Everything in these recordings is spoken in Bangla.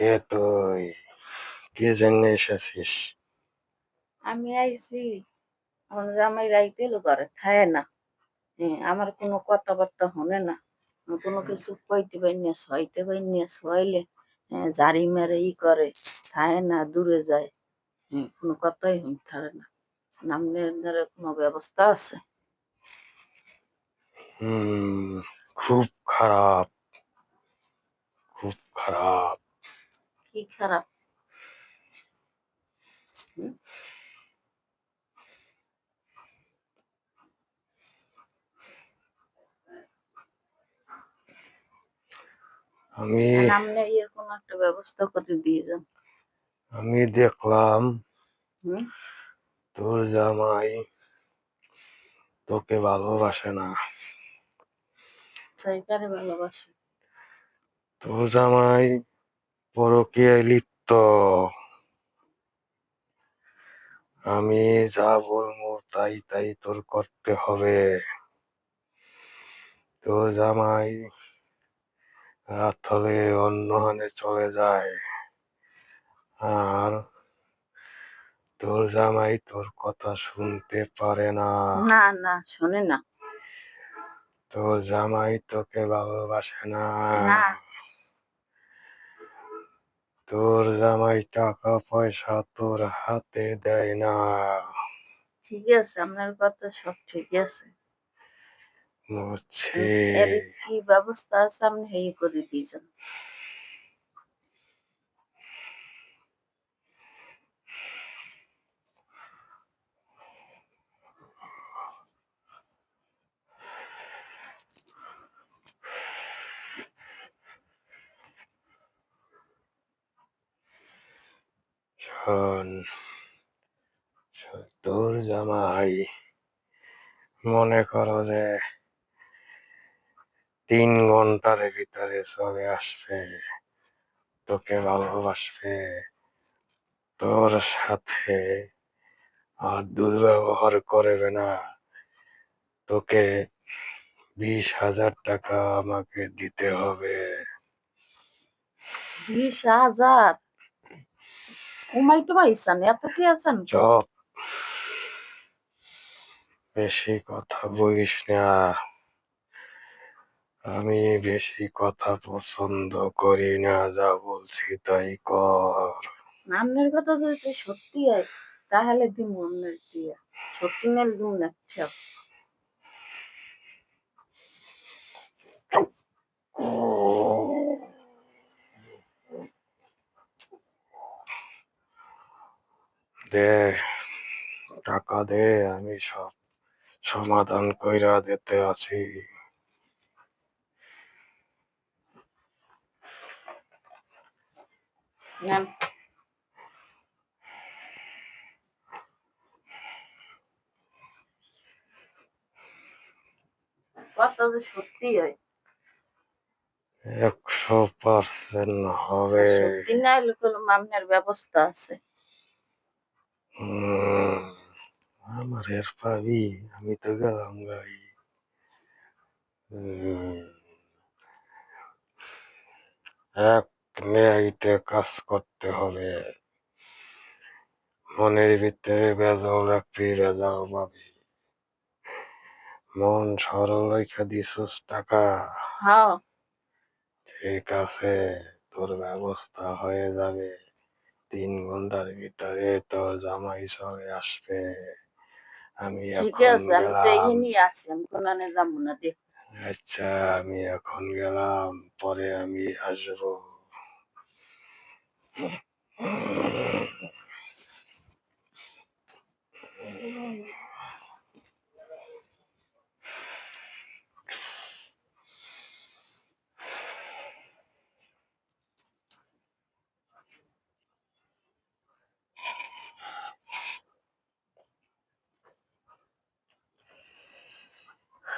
কে তুই কে জন্য এসেছিস? আমি আইছি আমার জামাই রাইতে ঘরে খায় না। হ্যাঁ, আমার কোনো কথাবার্তা হনে না। আমি কোনো কিছু কইতে পারি না সইতে পারি না সইলে হ্যাঁ, জারি মেরে ই করে খায় না দূরে যায়। হ্যাঁ, কোনো কথাই হন থাকে না। নামনের ধরে কোনো ব্যবস্থা আছে? হুম খুব খারাপ। খুব খারাপ। কি খারাপ? আমি নামনে ইয়ে কোনো একটা ব্যবস্থা করে দিয়ে যান আমি দেখলাম তোর জামাই তোকে ভালোবাসে না। ভালোবাসি? তোর জামাই পরকীয়ায় লিপ্ত। আমি যা বলব তাই তাই তোর করতে হবে। তোর জামাই রাত হলে অন্যহানে চলে যায়। আর তোর জামাই তোর কথা শুনতে পারে না। না না শোনে না। তোর জামাই তোকে ভালোবাসে না। তোর জামাই টাকা পয়সা তোর হাতে দেয় না। ঠিক আছে আপনার কথা সব ঠিক আছে। বুঝছি। এর কি ব্যবস্থা আছে আপনি হেই করে দিয়েছেন। শোন, তোর জামাই। মনে করো যে তিন ঘণ্টার ভিতরে চলে আসবে তোকে ভালোবাসবে তোর সাথে আর দুর্ব্যবহার করবে না। তোকে বিশ হাজার টাকা আমাকে দিতে হবে। বিশ হাজার? টুমাই ইসান এত কি আছেন চপ। বেশি কথা বলিস না। আমি বেশি কথা পছন্দ করি না যা বলছি তাই কর। আপনার কথা যদি সত্যি হয় তাহলে দিন আপনার টিয়া সত্যি মেল দিন আচ্ছা দে টাকা দে আমি সব সমাধান কইরা দিতে আছি। নেন। কথা যে সত্যি হয়। একশো পার্সেন্ট হবে। সত্যি না হলে কোনো মামলার ব্যবস্থা আছে। আমার এর পাবি আমি তো গেলাম গাই এক মেয়াইতে কাজ করতে হবে মনের ভিতরে বেজাও রাখবি বেজাও পাবি মন সরল রেখে দিছিস টাকা ঠিক আছে তোর ব্যবস্থা হয়ে যাবে তিন ঘণ্টার ভিতরে তোর জামাই চলে আসবে। আমি ঠিক এখন আছে আমি তো গেলাম। এখানেই আছি আমি কোনানে যাব না দেখ আচ্ছা আমি এখন গেলাম পরে আমি আসব।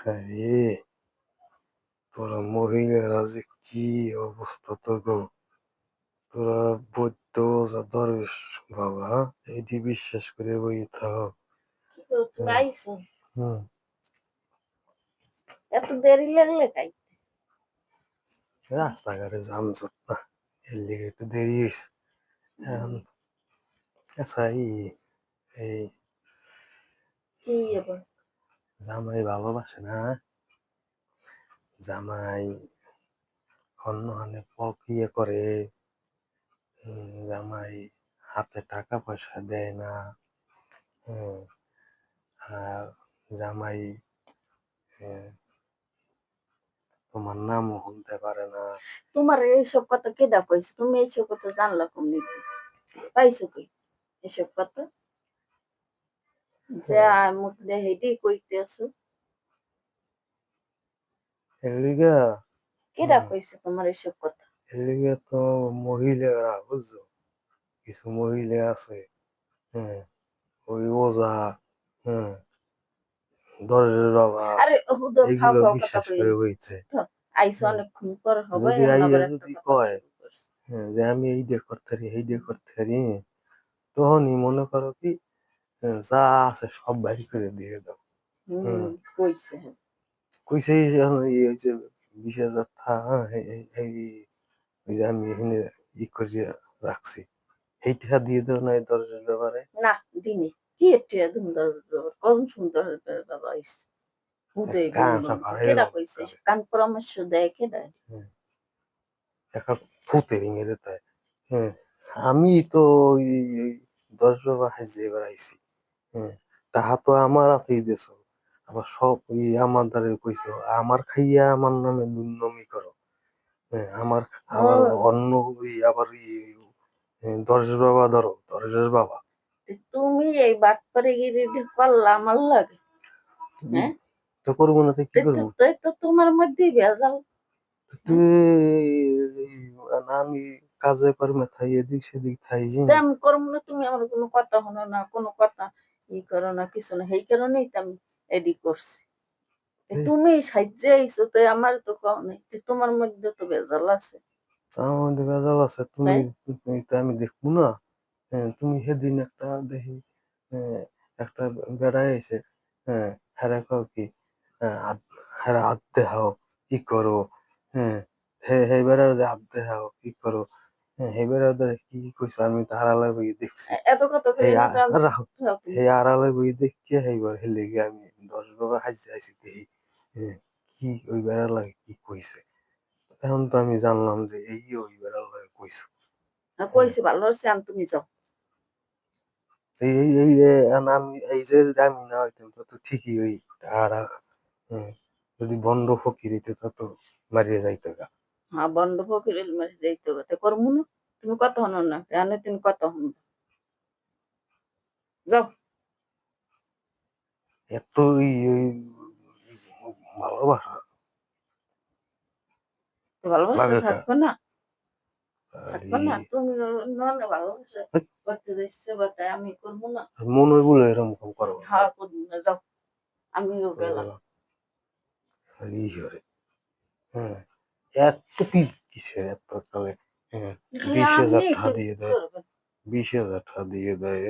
আরে তোরা মহিলারা যে কি অবস্থা তো গো? তোরা বৈদ্য ওজা দরবেশ বাবা হ্যাঁ? এটি বিশ্বাস করে বই থাক। হুম। এত দেরি লাগলে তাই রাস্তাঘাটে যানজট না এর লিগে একটু দেরি হয়েছে আচ্ছা এই এই কি আবার জামাই ভালোবাসে না? জামাই অন্য হানে ইয়ে করে জামাই হাতে টাকা পয়সা দেয় না আর জামাই তোমার নামও শুনতে পারে না। তোমার এইসব কথা কেডা কইছে তুমি এইসব কথা জানলা কম পাইছো কি এসব কথা? যে মুখ দিয়ে হেঁটে কইতে আছো এর লিগে কেডা হুম। কইছে তোমার এসব কথা? এর লিগে তো মহিলারা বুঝছ? কিছু মহিলা আছে হ্যাঁ ওই ওজা হ্যাঁ দরজের বাবা আরে হুদো এগুলো বিশ্বাস কই? করে হইছে আইসো অনেকক্ষণ পর হবে যদি আইয়া যদি কয়, হ্যাঁ যে আমি এই দিয়ে করতে পারি এই দিয়ে করতে পারি তখনই মনে করো কি হ্যাঁ, যা আছে সব বাইর করে দিয়ে দাও। হুম। কইছে। কইছে এই যে বিশ হাজার টাকা এই- এই- এই- ওই যে আমি এখানে ই করে রাখছি। এইটা দিয়ে দাও না এই দরজার ব্যাপারে। না দিনে। কি একটু সুন্দর কোন সুন্দর বাবা আইছে হুদে হয়ে কেডা। কইছে? কান পরামর্শ দেয় কেডা? একটা ফুতে ভেঙে দিতে হয় হ্যাঁ আমি তো ওই দশ বাবা হাজে হ্যাঁ তাহা তো আমার হাতেই দেশ আবার সব ওই আমার দ্বারে কইছো আমার খাইয়া আমার নামে দুর্নমি করো। হ্যাঁ আমার আবার অন্য আবার দশ বাবা ধরো দশের বাবা। তুমি এই বাট পরে গিয়ে করলা আমার লাগে। হ্যাঁ? তো করব না তো কি তো- করব? তোমার মধ্যেই ভেজাল। তুই আমি কাজে পারমে থাই এদিক সেদিক থাই আমি করব না তুমি আমার কোনো কথা হলো না কোনো কথা। ই করো না কিছু না। সেই কারণেই তো আমি এডি করছি। তুমি সাহায্যে আইছো তো আমার তো কও নাই। তোমার মধ্যে তো ভেজাল আছে। আমার মধ্যে ভেজাল আছে। তুমি আমি দেখব না। হ্যাঁ, তুমি সেদিন একটা দেখি হ্যাঁ, একটা বেড়াই এসে হ্যাঁ হেরা কাও কি হ্যাঁ, হেরা হাত দেখাও কি করো? হ্যাঁ হে হে বেড়ার যে হাত দেখাও কি করো? হ্যাঁ হে বেড়ার দ্বারা কি কইছো আমি তো হারালে বই দেখছি। এত কথা করে এই না আ- তো রাখো। যাও তুমি। এই আড়ালে বই এইবার হেলে গিয়ে আমি দশ দেখি হ্যাঁ, কি ওই কি কইছে? এখন তো আমি জানলাম যে এই ওই বেড়ার লাগে কইছো। হ্যাঁ, ভালো হচ্ছে আন তুমি যাও। এই আমি এই যে আমি না হইতাম তো তো ঠিকই ওই হ্যাঁ, যদি বন্ধ ফকির হইতে তো মারিয়ে যাইতো গা। হ্যাঁ বন্ধ ফকিরের মারি যাইতে হবে তো করব না তুমি কথা হনো না কেন তুমি কথা হন। যাও। এত ভালোবাসা। ভালোবাসা থাকবে না। মনে বলে এরকম করব না। হ্যাঁ আমিও গেলাম। হ্যাঁ। এত কি কিসের এত কালে বিশ হাজার টাকা দিয়ে দেয়। বিশ হাজার টাকা দিয়ে দেয়।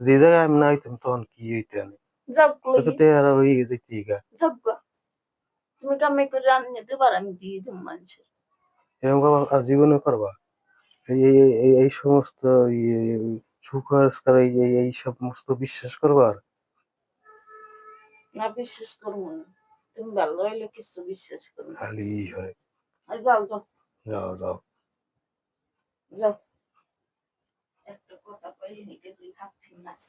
যে জায়গায় আমি না হইতাম তখন কি হইতে আমি? তো তো হয়ে যেতে গা? গা। তুমি কামাই করে রান্না দিতে পারো আমি দিয়ে দেবো মানুষের। এরকম আর জীবনে করবা? এই এই- সমস্ত সুকার এই এই এই সমস্ত বিশ্বাস করবার না বিশ্বাস করব না। তুমি ভালো হইলে কিছু বিশ্বাস করব খালি যাও যাও যাও যাও যাও একটা কথা পাই হেঁটে দুই হাত ফিরে নাচ